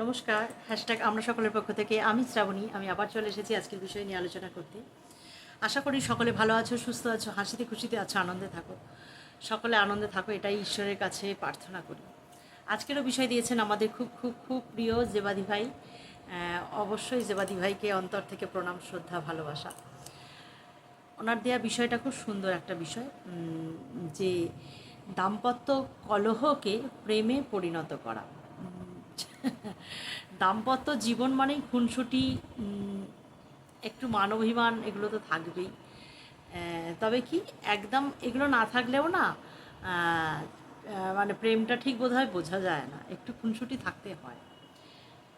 নমস্কার হ্যাশট্যাগ আমরা সকলের পক্ষ থেকে, আমি শ্রাবণী, আমি আবার চলে এসেছি আজকের বিষয় নিয়ে আলোচনা করতে। আশা করি সকলে ভালো আছো, সুস্থ আছো, হাসিতে খুশিতে আছো, আনন্দে থাকো। সকলে আনন্দে থাকো, এটাই ঈশ্বরের কাছে প্রার্থনা করি। আজকেরও বিষয় দিয়েছেন আমাদের খুব খুব খুব প্রিয় জেবাদি ভাই। অবশ্যই জেবাদি ভাইকে অন্তর থেকে প্রণাম, শ্রদ্ধা, ভালোবাসা। ওনার দেওয়া বিষয়টা খুব সুন্দর একটা বিষয় যে দাম্পত্য কলহকে প্রেমে পরিণত করা। দাম্পত্য জীবন মানেই খুনসুটি একটু মানবাভিমান এগুলো তো থাকবেই। তবে কি একদম এগুলো না থাকলেও না মানে প্রেমটা ঠিক বোধহয় বোঝা যায় না, একটু খুনসুটি থাকতে হয়।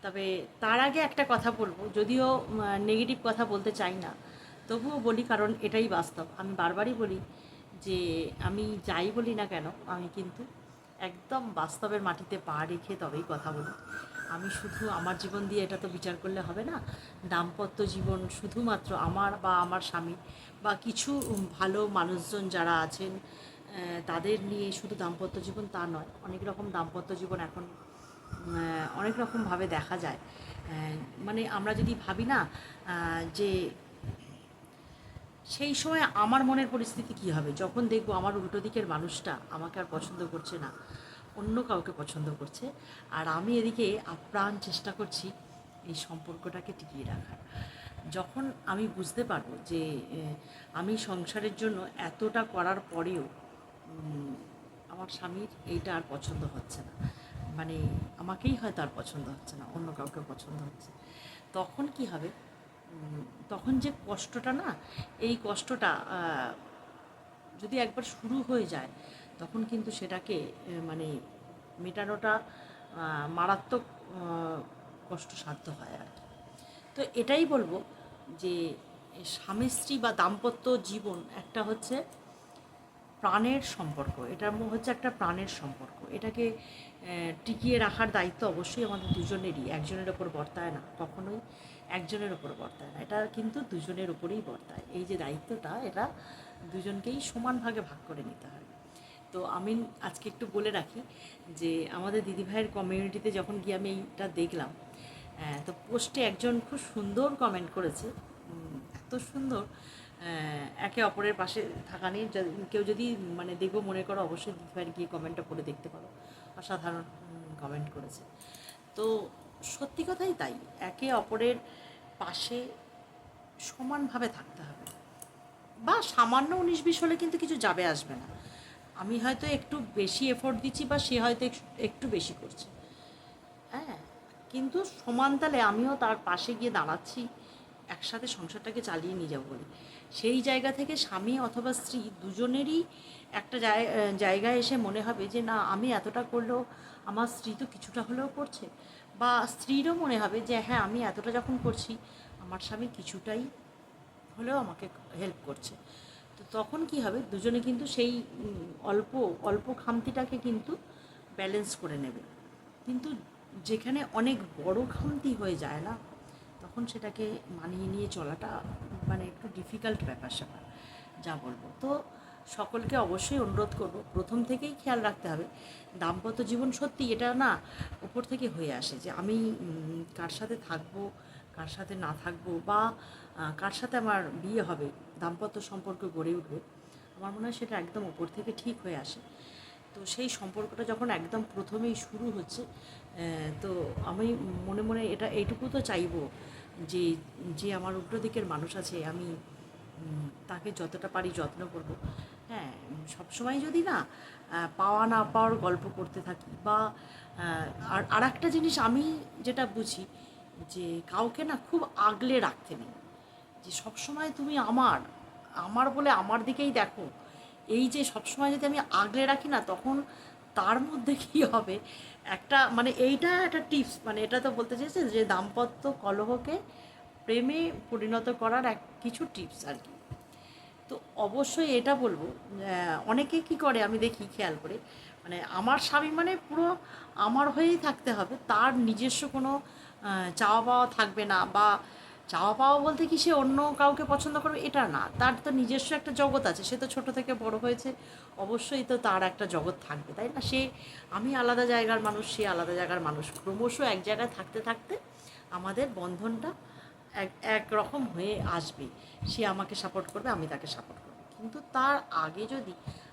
তবে তার আগে একটা কথা বলব, যদিও নেগেটিভ কথা বলতে চাই না, তবুও বলি কারণ এটাই বাস্তব। আমি বারবারই বলি যে, আমি যাই বলি না কেন, আমি কিন্তু একদম বাস্তবের মাটিতে পা রেখে তবেই কথা বলি। আমি শুধু আমার জীবন দিয়ে এটা তো বিচার করলে হবে না, দাম্পত্য জীবন শুধুমাত্র আমার বা আমার স্বামী বা কিছু ভালো মানুষজন যারা আছেন তাদের নিয়ে শুধু দাম্পত্য জীবন তা নয়, অনেক রকম দাম্পত্য জীবন এখন অনেক রকমভাবে দেখা যায়। মানে আমরা যদি ভাবি না যে সেই সময় আমার মনের পরিস্থিতি কী হবে? যখন দেখব আমার উল্টো দিকের মানুষটা আমাকে আর পছন্দ করছে না, অন্য কাউকে পছন্দ করছে, আর আমি এদিকে আপ্রাণ চেষ্টা করছি এই সম্পর্কটাকে টিকিয়ে রাখার। যখন আমি বুঝতে পারব যে আমি সংসারের জন্য এতটা করার পরেও আমার স্বামীর এইটা আর পছন্দ হচ্ছে না। মানে আমাকেই হয়তো আর পছন্দ হচ্ছে না, অন্য কাউকে পছন্দ হচ্ছে। তখন কি হবে? তখন যে কষ্টটা না, এই কষ্টটা যদি একবার শুরু হয়ে যায়, তখন কিন্তু সেটাকে মানে মেটানোটা মারাত্মক কষ্টসাধ্য হয় আর তো এটাই বলব যে স্বামী স্ত্রী বা দাম্পত্য জীবন একটা হচ্ছে প্রাণের সম্পর্ক। এটার ম- হচ্ছে একটা প্রাণের সম্পর্ক। এটাকে টিকিয়ে রাখার দায়িত্ব অবশ্যই আমাদের দুজনেরই। একজনের ওপর বর্তায় না, কখনোই একজনের ওপর বর্তায় না। এটা কিন্তু দুজনের ওপরেই বর্তায়। এই যে দায়িত্বটা, এটা দুজনকেই সমান ভাগে করে নিতে হয়। তো আমি আজকে একটু বলে রাখি যে, আমাদের দিদিভাইয়ের কমিউনিটিতে যখন গিয়ে আমি এইটা দেখলাম তো পোস্টে একজন খুব সুন্দর কমেন্ট করেছে। এত সুন্দর। একে অপরের পাশে থাকা নিয়ে কেউ যদি মানে দেখব মনে করো, অবশ্যই দিদিভাইয়ের গিয়ে কমেন্টটা পড়ে দেখতে পারো। অসাধারণ কমেন্ট করেছে। তো সত্যি কথাই তাই। একে অপরের পাশে সমানভাবে থাকতে হবে। বা সামান্য উনিশ বিশ হলে কিন্তু কিছু যাবে, আসবে না। আমি হয়তো একটু বেশি এফোর্ট দিচ্ছি বা সে হয়তো একটু- বেশি করছে। হ্যাঁ কিন্তু সমান তালে আমিও তার পাশে গিয়ে দাঁড়াচ্ছি। একসাথে সংসারটাকে চালিয়ে নিয়ে যাব বলে। সেই জায়গা থেকে স্বামী অথবা স্ত্রী দুজনেরই একটা জায়- জায়গায় এসে মনে হবে যে, না, আমি এতটা করলেও আমার স্ত্রী তো কিছুটা হলেও করছে। বা স্ত্রীরও মনে হবে যে হ্যাঁ আমি এতটা যখন করছি, আমার স্বামী কিছুটাই হলেও আমাকে হেল্প করছে। তো তখন কি হবে? দুজনে কিন্তু সেই অল্প অল্প খামতিটাকে কিন্তু ব্যালেন্স করে নেবে। কিন্তু যেখানে অনেক বড় খামতি হয়ে যায় না, তখন সেটাকে মানিয়ে নিয়ে চলাটা মানে একটু ডিফিকাল্ট ব্যাপার স্যাপার, যা বলব। তো সকলকে অবশ্যই অনুরোধ করব, প্রথম থেকেই খেয়াল রাখতে হবে, দাম্পত্য জীবন সত্যি এটা না উপর থেকে হয়ে আসে যে আমি কার সাথে থাকব, কার সাথে না থাকব বা কার সাথে আমার বিয়ে হবে, দাম্পত্য সম্পর্ক গড়ে উঠবে, আমার মনে হয় সেটা একদম উপর থেকে ঠিক হয়ে আসে। তো সেই সম্পর্কটা যখন একদম প্রথমেই শুরু হচ্ছে তো আমি মনে মনে এটা এইটুকু তো চাইব যে যে আমার উল্টো দিকের মানুষ আছে, আমি তাকে যতটা পারি যত্ন করব। হ্যাঁ সবসময় যদি না পাওয়া না পাওয়ার গল্প করতে থাকি বা আর আর একটা জিনিস আমি যেটা বুঝি যে, কাউকে না খুব আগলে রাখতে নেই। যে সবসময় তুমি আমার আমার বলে আমার দিকেই দেখো। এই যে সবসময় যদি আমি আগলে রাখি না, তখন তার মধ্যে কি হবে? একটা মানে এইটা একটা টিপস মানে এটা তো বলতে চাইছে যে দাম্পত্য কলহকে প্রেমে পরিণত করার এক কিছু টিপস আর কি। তো অবশ্যই এটা বলব অনেকে কি করে আমি দেখি খেয়াল করে মানে আমার স্বামী মানে পুরো আমার হয়েই থাকতে হবে, তার নিজস্ব কোনো চাওয়া পাওয়া থাকবে না বা চাওয়া পাওয়া বলতে কি সে অন্য কাউকে পছন্দ করবে? এটা না, তার তো নিজস্ব একটা জগৎ আছে, সে তো ছোট থেকে বড় হয়েছে অবশ্যই তো তার একটা জগৎ থাকবে, তাই না? সে, আমি আলাদা জায়গার মানুষ, সে আলাদা জায়গার মানুষ। ক্রমশ এক জায়গায় থাকতে থাকতে আমাদের বন্ধনটা এক এক রকম হয়ে আসবে। সে আমাকে সাপোর্ট করবে, আমি তাকে সাপোর্ট করব। কিন্তু তার আগে যদি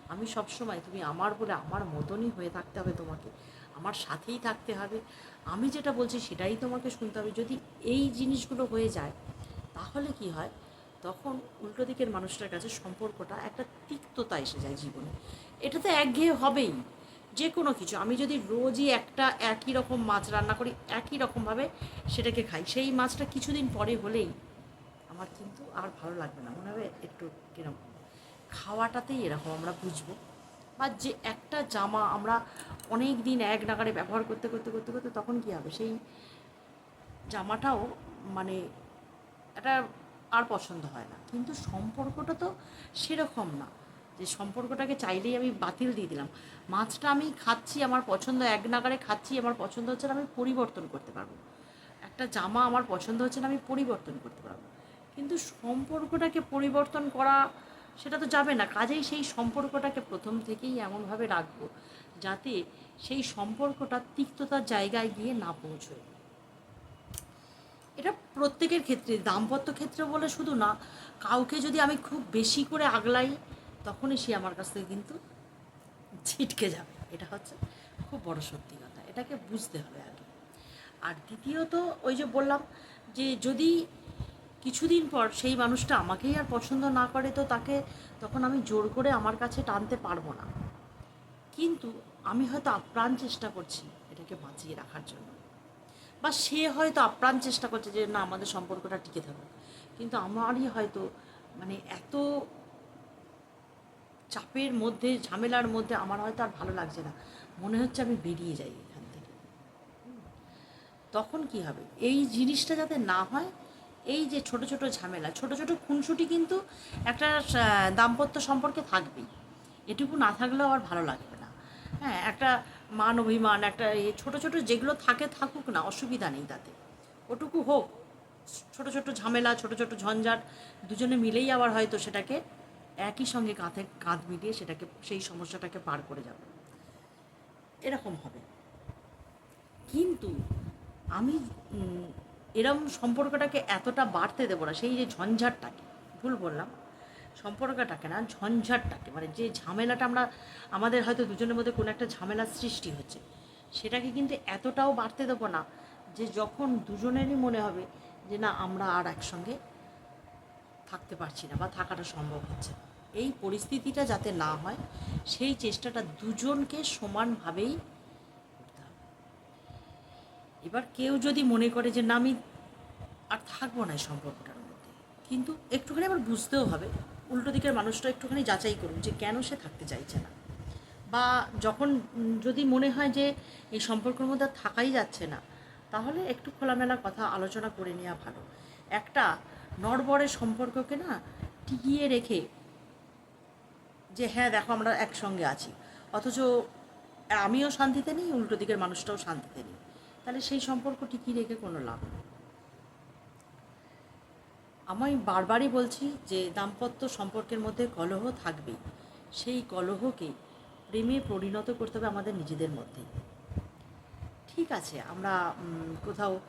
আমি সবসময়, তুমি আমার বলে আমার মতনই হয়ে থাকতে হবে তোমাকে, আমার সাথেই থাকতে হবে, আমি যেটা বলছি সেটাই তোমাকে শুনতে হবে। যদি এই জিনিসগুলো হয়ে যায়, তাহলে কি হয়? তখন উল্টো দিকের মানুষটার কাছে সম্পর্কটা একটা তিক্ততা এসে যায় জীবনে। এটা তো একঘেয়ে হবেই যে কোনো কিছু। আমি যদি রোজই একটা একই রকম মাছ রান্না করি, একই রকমভাবে সেটাকে খাই, সেই মাছটা কিছুদিন পরে হলেই আমার কিন্তু আর ভালো লাগবে না। মনে হবে একটু কীরকম খাওয়াটাতেই এরকম আমরা বুঝব। বা যে একটা জামা আমরা অনেক দিন এক নাগারে ব্যবহার করতে করতে করতে করতে তখন কী হবে? সেই জামাটাও মানে এটা আর পছন্দ হয় না। কিন্তু সম্পর্কটা তো সেরকম না। যে সম্পর্কটাকে চাইলেই আমি বাতিল দিয়ে দিলাম। মাছটা আমি খাচ্ছি, আমার পছন্দ, এক নাগারে খাচ্ছি, আমার পছন্দ হচ্ছে না, আমি পরিবর্তন করতে পারব। একটা জামা আমার পছন্দ হচ্ছে না, আমি পরিবর্তন করতে পারব। কিন্তু সম্পর্কটাকে পরিবর্তন করা, সেটা তো যাবে না। কাজেই সেই সম্পর্কটাকে প্রথম থেকেই এমনভাবে রাখব, যাতে সেই সম্পর্কটা তিক্ততার জায়গায় গিয়ে না পৌঁছয়। এটা প্রত্যেকের ক্ষেত্রে, দাম্পত্য ক্ষেত্রে বলে শুধু না, কাউকে যদি আমি খুব বেশি করে আগলাই, তখনই সে আমার কাছ থেকে কিন্তু ছিটকে যাবে। এটা হচ্ছে খুব বড় সত্যি কথা। এটাকে বুঝতে হবে আগে আর দ্বিতীয়ত, ওই যে বললাম যে যদি কিছুদিন পর সেই মানুষটা আমাকেই আর পছন্দ না করে, তো তাকে তখন আমি জোর করে আমার কাছে টানতে পারব না। কিন্তু আমি হয়তো আপ্রাণ চেষ্টা করছি এটাকে বাঁচিয়ে রাখার জন্য। বা সে হয়তো আপ্রাণ চেষ্টা করছে যে, না, আমাদের সম্পর্কটা টিকে থাকুক। কিন্তু আমারই হয়তো মানে এত চাপের মধ্যে, ঝামেলার মধ্যে আমার হয়তো আর ভালো লাগছে না। মনে হচ্ছে আমি বেরিয়ে যাই এখান থেকে। তখন কি হবে? এই জিনিসটা যাতে না হয়, এই যে ছোট ছোট ঝামেলা, ছোট ছোট খুনসুটি কিন্তু একটা দাম্পত্য সম্পর্কে থাকবেই। এটুকু না থাকলেও আর ভালো লাগবে না হ্যাঁ একটা মান অভিমান, একটা এ ছোটো ছোটো যেগুলো থাকে, থাকুক না, অসুবিধা নেই তাতে। ওটুকু হোক, ছোট ছোট ঝামেলা, ছোট ছোট ঝঞ্ঝাট, দুজনে মিলেই আবার হয়তো সেটাকে একই সঙ্গে কাঁধে, কাঁধ মিলিয়ে সেটাকে, সেই সমস্যাটাকে পার করে যাবে। এরকম হবে। কিন্তু আমি এরম সম্পর্কটাকে এতটা বাড়তে দেবো না, সেই যে ঝঞ্ঝাটটাকে, ভুল বললাম সম্পর্কটাকে না, ঝঞ্ঝাটটাকে মানে যে ঝামেলাটা আমরা, আমাদের হয়তো দুজনের মধ্যে কোনো একটা ঝামেলার সৃষ্টি হচ্ছে, সেটাকে কিন্তু এতটাও বাড়তে দেবো না যে যখন দুজনেরই মনে হবে যে না, আমরা আর একসঙ্গে থাকতে পারছি না বা থাকাটা সম্ভব হচ্ছে এই পরিস্থিতিটা যাতে না হয়, সেই চেষ্টাটা দুজনকে সমানভাবেই করতে হবে। এবার কেউ যদি মনে করে যে না, আমি আর থাকব না সম্পর্কটার মধ্যে, কিন্তু একটুখানি আবার বুঝতেও হবে উল্টো দিকের মানুষটা একটুখানি যাচাই করুন যে কেন সে থাকতে চাইছে না। বা যখন যদি মনে হয় যে এই সম্পর্কের মধ্যে থাকাই যাচ্ছে না, তাহলে একটু খোলামেলা কথা আলোচনা করে নেওয়া ভালো। একটা নড়বড়ের সম্পর্ককে না টিকিয়ে রেখে যে হ্যাঁ দেখো আমরা একসঙ্গে আছি। অথচ আমিও শান্তিতে নেই, উল্টো দিকের মানুষটাও শান্তিতে নেই। তাহলে সেই সম্পর্ক টিকিয়ে রেখে কোনো লাভ নেই। আমি বারবারই বলছি যে দাম্পত্য সম্পর্কের মধ্যে কলহ থাকবেই। সেই কলহকে প্রেমে পরিণত করতে হবে আমাদের নিজেদের মধ্যেই ঠিক আছে, আমরা কোথাও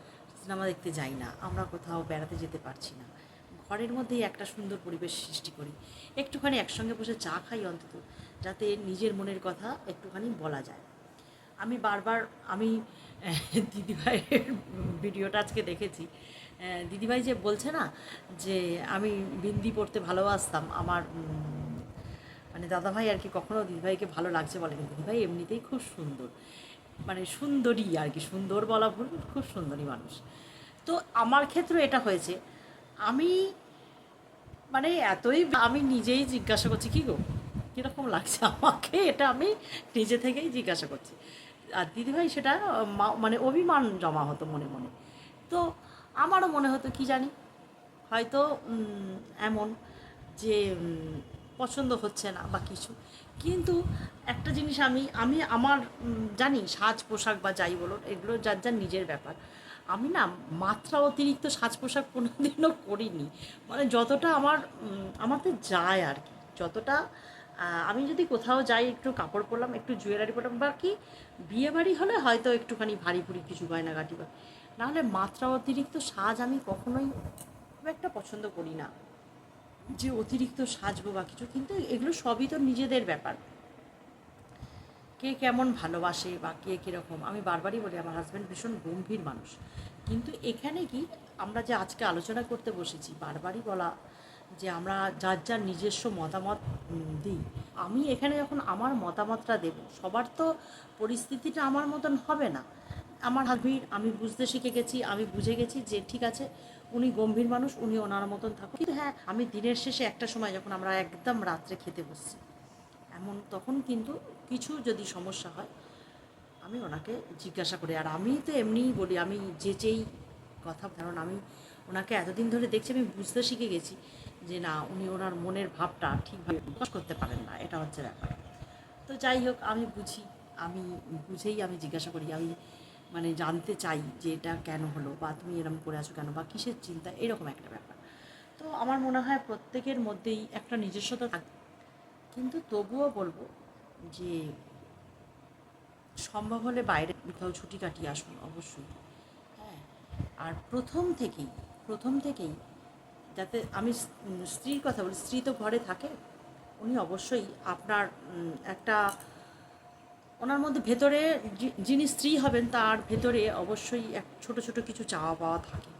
সিনেমা দেখতে যাই না, আমরা কোথাও বেড়াতে যেতে পারছি না। ঘরের মধ্যেই একটা সুন্দর পরিবেশ সৃষ্টি করি। একটুখানি একসঙ্গে বসে চা খাই অন্তত, যাতে নিজের মনের কথা একটুখানি বলা যায়। আমি বারবার, আমি, দিদিভাইয়ের ভিডিওটা আজকে দেখেছি। দিদিভাই যে বলছে না, যে আমি বিন্দি পড়তে ভালোবাসতাম, আমার মানে দাদাভাই আর কি কখনো দিদিভাইকে ভালো লাগছে বলেনি দিদিভাই এমনিতেই খুব সুন্দর। মানে সুন্দরী আর কি, সুন্দর বলা ভুল, খুব সুন্দরী মানুষ। তো আমার ক্ষেত্রে এটা হয়েছে, আমি মানে এতই আমি নিজেই জিজ্ঞাসা করছি, কী গো, কীরকম লাগছে আমাকে? এটা আমি নিজে থেকেই জিজ্ঞাসা করছি। আর দিদিভাই সেটা মানে অভিমান জমা হতো মনে মনে। তো আমারও মনে হতো কি জানি? হয়তো এমন যে পছন্দ হচ্ছে না বা কিছু। কিন্তু একটা জিনিস আমি আমি আমার জানি সাজ পোশাক বা যাই বলো, এগুলো যার যার নিজের ব্যাপার। আমি না মাত্রা অতিরিক্ত সাজ পোশাক কোনোদিনও করিনি। মানে যতটা আমার আমাতে যায় আর কি। যতটা আমি যদি কোথাও যাই, একটু কাপড় পরলাম, একটু জুয়েলারি পরলাম, বা কি বিয়ে বাড়ি হলে হয়তো একটুখানি ভারী ভুরি কিছু গয়নাগাটি বা নাহলে মাত্রা অতিরিক্ত সাজ আমি কখনোই খুব একটা পছন্দ করি না। যে অতিরিক্ত সাজবো বা কিছু, কিন্তু এগুলো সবই তো নিজেদের ব্যাপার। কে কেমন ভালোবাসে বা কে কীরকম, আমি বারবারই বলি, আমার হাজব্যান্ড ভীষণ গম্ভীর মানুষ। কিন্তু এখানে কি, আমরা যে আজকে আলোচনা করতে বসেছি, বারবারই বলা যে আমরা যার যার নিজস্ব মতামত দিই। আমি এখানে যখন আমার মতামতটা দেব, সবার তো পরিস্থিতিটা আমার মতন হবে না। আমার হাজবির আমি বুঝতে শিখে গেছি, আমি বুঝে গেছি যে ঠিক আছে, উনি গম্ভীর মানুষ, উনি ওনার মতন থাকুন কিন্তু হ্যাঁ আমি দিনের শেষে একটা সময় যখন আমরা একদম রাত্রে খেতে বসছি, এমন তখন কিন্তু কিছু যদি সমস্যা হয়, আমি ওনাকে জিজ্ঞাসা করি। আর আমি তো এমনিই বলি, আমি যে যেই কথা, কারণ আমি ওনাকে এতদিন ধরে দেখছি, আমি বুঝতে শিখে গেছি যে না, উনি ওনার মনের ভাবটা ঠিকভাবে প্রকাশ করতে পারেন না, এটা হচ্ছে ব্যাপার। তো যাই হোক, আমি বুঝি, আমি বুঝেই আমি জিজ্ঞাসা করি, আমি মানে জানতে চাই যে এটা কেন হলো বা তুমি এরকম করে আছো কেন বা কিসের চিন্তা, এরকম একটা ব্যাপার। তো আমার মনে হয় প্রত্যেকের মধ্যেই একটা নিজস্বতা থাকে কিন্তু তবুও বলব যে সম্ভব হলে বাইরে কোথাও ছুটি কাটিয়ে আসুন অবশ্যই। হ্যাঁ আর প্রথম থেকেই প্রথম থেকেই যাতে আমি স্ত্রীর কথা বলি, স্ত্রী তো ঘরে থাকে, উনি অবশ্যই আপনার একটা ওনার মধ্যে ভেতরে যিনি স্ত্রী হবেন, তার ভেতরে অবশ্যই এক ছোট ছোট কিছু চাওয়া পাওয়া থাকে।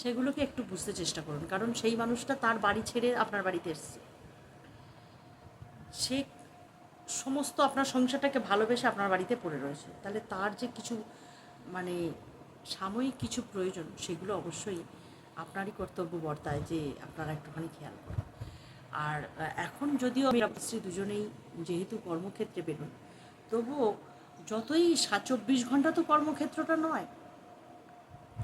সেগুলোকে একটু বুঝতে চেষ্টা করুন, কারণ সেই মানুষটা তার বাড়ি ছেড়ে আপনার বাড়িতে এসছে। সে সমস্ত আপনার সংসারটাকে ভালোবেসে আপনার বাড়িতে পড়ে রয়েছে। তাহলে তার যে কিছু মানে সাময়িক কিছু প্রয়োজন, সেগুলো অবশ্যই আপনারই কর্তব্য বর্তায় যে আপনারা একটুখানি খেয়াল করেন। আর এখন যদিও আমি স্ত্রী দুজনেই যেহেতু কর্মক্ষেত্রে বেরোন তবুও যতই সাত চব্বিশ ঘণ্টা তো কর্মক্ষেত্রটা নয়,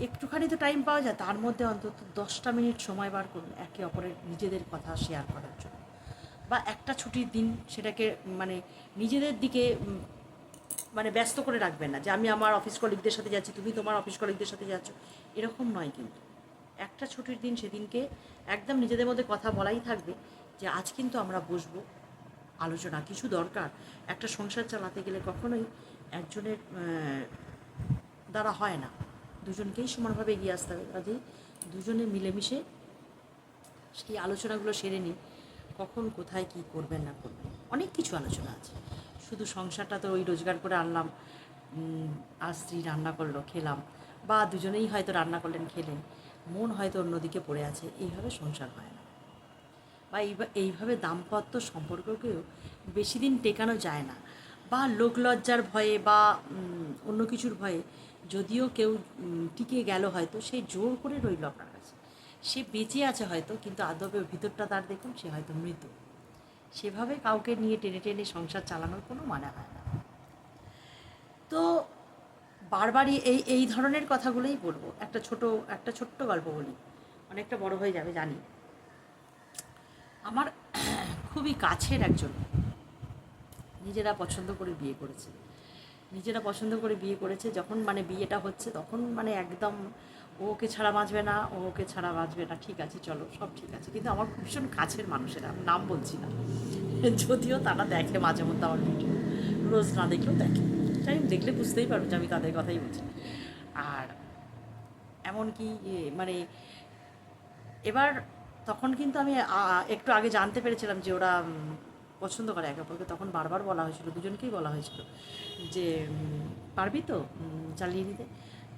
একটুখানি তো টাইম পাওয়া যায়। তার মধ্যে অন্তত দশটা মিনিট সময় বার করুন একে অপরের নিজেদের কথা শেয়ার করার জন্য। বা একটা ছুটির দিন সেটাকে মানে নিজেদের দিকে মানে ব্যস্ত করে রাখবেন না যে আমি আমার অফিস কলিগদের সাথে যাচ্ছি, তুমি তোমার অফিস কলিগদের সাথে যাচ্ছ। এরকম নয় কিন্তু। একটা ছুটির দিন সেদিনকে একদম নিজেদের মধ্যে কথা বলাই থাকবে যে আজ কিন্তু আমরা বসবো আলোচনা, কিছু দরকার। একটা সংসার চালাতে গেলে কখনোই একজনের দ্বারা হয় না। দুজনকেই সমানভাবে এগিয়ে আসতে হবে। কাজেই দুজনে মিলেমিশে সেই আলোচনাগুলো সেরে নিই কখন, কোথায়, কি করবেন না করবেন? অনেক কিছু আলোচনা আছে। শুধু সংসারটা তো ওই রোজগার করে আনলাম আর স্ত্রী রান্না করল, খেলাম, বা দুজনেই হয়তো রান্না করলেন, খেলেন, মন হয়তো অন্যদিকে পড়ে আছে। এইভাবে সংসার হয় না। বা এইভাবে দাম্পত্য সম্পর্ককেও বেশি দিন টেকানো যায় না। বা লোকলজ্জার ভয়ে বা অন্য কিছুর ভয়ে যদিও কেউ টিকে গেল হয়তো, সে জোর করে রইল আপনার কাছে। সে বেঁচে আছে হয়তো, কিন্তু আদবে ভিতরটা তার দেখুন, সে হয়তো মৃত। সেভাবে কাউকে নিয়ে টেনে টেনে সংসার চালানোর কোনো মানে হয় না। তো বারবারই এই এই ধরনের কথাগুলোই বলব। একটা ছোট, একটা ছোট্ট গল্প বলি। অনেকটা বড় হয়ে যাবে, জানি। আমার খুবই কাছের একজন নিজেরা পছন্দ করে বিয়ে করেছে। নিজেরা পছন্দ করে বিয়ে করেছে, যখন মানে বিয়েটা হচ্ছে তখন মানে একদম ওকে ছাড়া বাঁচবে না ও ওকে ছাড়া বাঁচবে না, ঠিক আছে, চলো, সব ঠিক আছে। কিন্তু আমার ভীষণ কাছের মানুষেরা, আমি নাম বলছি না। যদিও তারা দেখে মাঝে মধ্যে আমার ভিডিও, রোজ না দেখলেও দেখে। তাই দেখলে বুঝতেই পারব যে আমি তাদের কথাই বলছি। আর এমনকি মানে এবার তখন কিন্তু আমি একটু আগে জানতে পেরেছিলাম যে ওরা পছন্দ করে একে অপরকে। তখন বারবার বলা হয়েছিল, দুজনকেই বলা হয়েছিল যে পারবি তো চালিয়ে নিতে?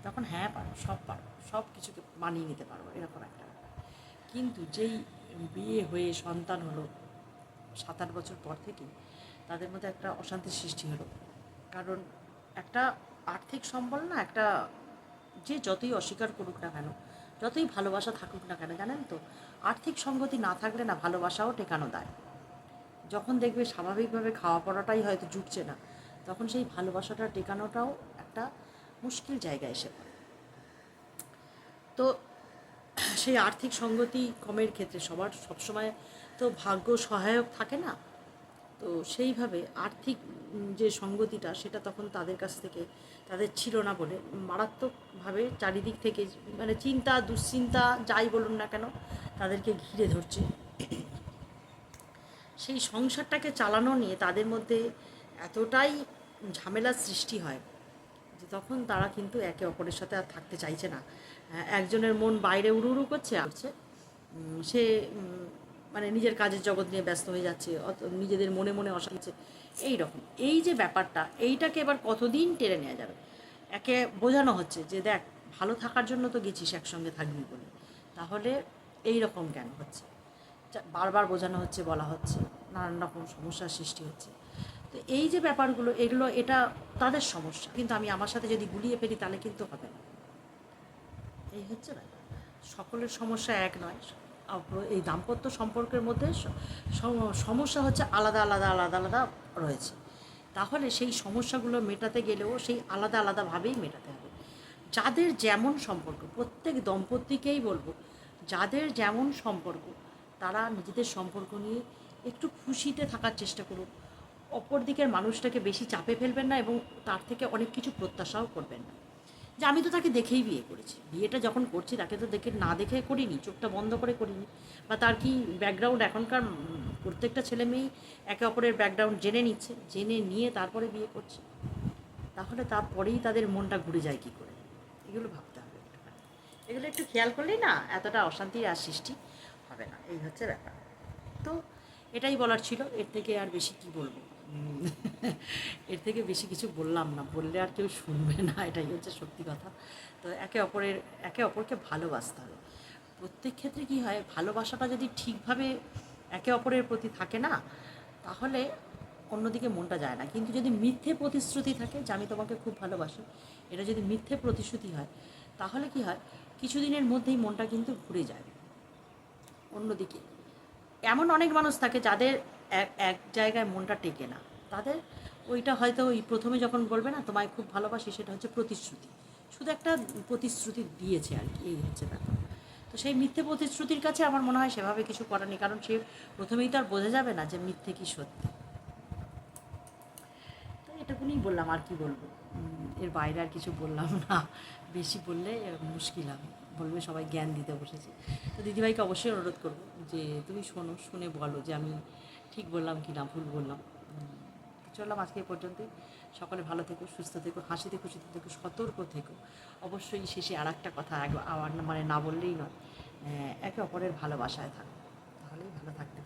তখন হ্যাঁ পারো সব পারো সব কিছুকে মানিয়ে নিতে পারব, এরকম একটা কিন্তু যেই বিয়ে হয়ে সন্তান হলো সাত আট বছর পর থেকে তাদের মধ্যে একটা অশান্তির সৃষ্টি হলো। কারণ একটা আর্থিক সম্বল না, একটা, যে যতই অস্বীকার করুক না কেন, যতই ভালোবাসা থাকুক না কেন, জানেন তো আর্থিক সঙ্গতি না থাকলে না ভালোবাসাও টেকানো দেয়। যখন দেখবে স্বাভাবিকভাবে খাওয়া পড়াটাই হয়তো জুটছে না, তখন সেই ভালোবাসাটা টেকানোটাও একটা মুশকিল জায়গায় এসে পড়ে। তো সেই আর্থিক সঙ্গতি কমের ক্ষেত্রে সবার সবসময় তো ভাগ্য সহায়ক থাকে না তো সেইভাবে আর্থিক যে সঙ্গতিটা সেটা তখন তাদের কাছ থেকে তাদের ছিল না বলে মারাত্মকভাবে চারিদিক থেকে মানে চিন্তা, দুশ্চিন্তা যাই বলুন না কেন তাদেরকে ঘিরে ধরছে। সেই সংসারটাকে চালানো নিয়ে তাদের মধ্যে এতটাই ঝামেলার সৃষ্টি হয় যে তখন তারা কিন্তু একে অপরের সাথে আর থাকতে চাইছে না। একজনের মন বাইরে উড়ু উড়ু করছে আসছে সে মানে নিজের কাজের জগৎ নিয়ে ব্যস্ত হয়ে যাচ্ছে নিজেদের মনে মনে অশান্তি এই রকম এই যে ব্যাপারটা, এইটাকে এবার কতদিন টেনে নেওয়া যাবে? একে বোঝানো হচ্ছে যে, দেখ, ভালো থাকার জন্য তো গেছিস একসঙ্গে থাকবি বলে। তাহলে এই রকম কেন হচ্ছে? বারবার বোঝানো হচ্ছে, বলা হচ্ছে, নানান রকম সমস্যার সৃষ্টি হচ্ছে। তো এই যে ব্যাপারগুলো, এগুলো, এটা তাদের সমস্যা। কিন্তু আমি আমার সাথে যদি গুলিয়ে ফেলি, তাহলে কিন্তু হবে না। এই হচ্ছে ব্যাপার। সকলের সমস্যা এক নয়। এই দাম্পত্য সম্পর্কের মধ্যে সমস্যা হচ্ছে আলাদা আলাদা আলাদা আলাদা রয়েছে। তাহলে সেই সমস্যাগুলো মেটাতে গেলেও সেই আলাদা আলাদাভাবেই মেটাতে হবে। যাদের যেমন সম্পর্ক, প্রত্যেক দম্পতিকেই বলব, যাদের যেমন সম্পর্ক, তারা নিজেদের সম্পর্ক নিয়ে একটু খুশিতে থাকার চেষ্টা করুন অপর দিকের মানুষটাকে বেশি চাপে ফেলবেন না এবং তার থেকে অনেক কিছু প্রত্যাশাও করবেন না। যে আমি তো তাকে দেখেই বিয়ে করেছি। বিয়েটা যখন করছি, তাকে তো দেখে না দেখে করিনি, চোখটা বন্ধ করে করিনি। বা তার কি ব্যাকগ্রাউন্ড এখনকার প্রত্যেকটা ছেলে মেয়েই একে অপরের ব্যাকগ্রাউন্ড জেনে নিচ্ছে, জেনে নিয়ে তারপরে বিয়ে করছে। তাহলে তারপরেই তাদের মনটা ঘুরে যায় কী করে? এগুলো ভাবতে হবে এগুলো একটু খেয়াল করলেই না এতটা অশান্তির আর সৃষ্টি হবে না। এই হচ্ছে ব্যাপার। তো এটাই বলার ছিল। এর থেকে আর বেশি কি বলব? এর থেকে বেশি কিছু বললাম না, বললে আর কেউ শুনবে না, এটাই হচ্ছে সত্যি কথা। তো একে অপরের, একে অপরকে ভালোবাসতে হবে। প্রত্যেক ক্ষেত্রে কি হয়, ভালোবাসাটা যদি ঠিকভাবে একে অপরের প্রতি থাকে না, তাহলে অন্যদিকে মনটা যায় না। কিন্তু যদি মিথ্যে প্রতিশ্রুতি থাকে, যে আমি তোমাকে খুব ভালোবাসি, এটা যদি মিথ্যে প্রতিশ্রুতি হয়, তাহলে কি হয়, কিছুদিনের মধ্যেই মনটা কিন্তু ঘুরে যায়। অন্যদিকে, এমন অনেক মানুষ থাকে যাদের এক এক জায়গায় মনটা টেকে না। তাদের ওইটা হয়তো ওই প্রথমে যখন বলবে না, তোমায় খুব ভালোবাসি, সেটা হচ্ছে প্রতিশ্রুতি। শুধু একটা প্রতিশ্রুতি দিয়েছে আর কি, এই হচ্ছে ব্যাপার। তো সেই মিথ্যে প্রতিশ্রুতির কাছে আমার মনে হয় সেভাবে কিছু করার নেই, কারণ সে প্রথমেই তো আর বোঝা যাবে না যে মিথ্যে কি সত্যি। তো এটুকুনি বললাম, আর কি বলব? এর বাইরে আর কিছু বললাম না। বেশি বললে মুশকিল হবে। বলবে সবাই জ্ঞান দিতে বসেছে। তো দিদিভাইকে অবশ্যই অনুরোধ করব যে, তুমি শোনো, শুনে বলো যে আমি ঠিক বললাম কি না, ভুল বললাম। চললাম আজকে পর্যন্তই। সকলে ভালো থেকো, সুস্থ থেকো, হাসিতে খুশিতে থেকো, সতর্ক থেকো। অবশ্যই শেষে আর একটা কথা আবার মানে না বললেই নয়। একে অপরের ভালোবাসায় থাকো। তাহলেই ভালো থাকতে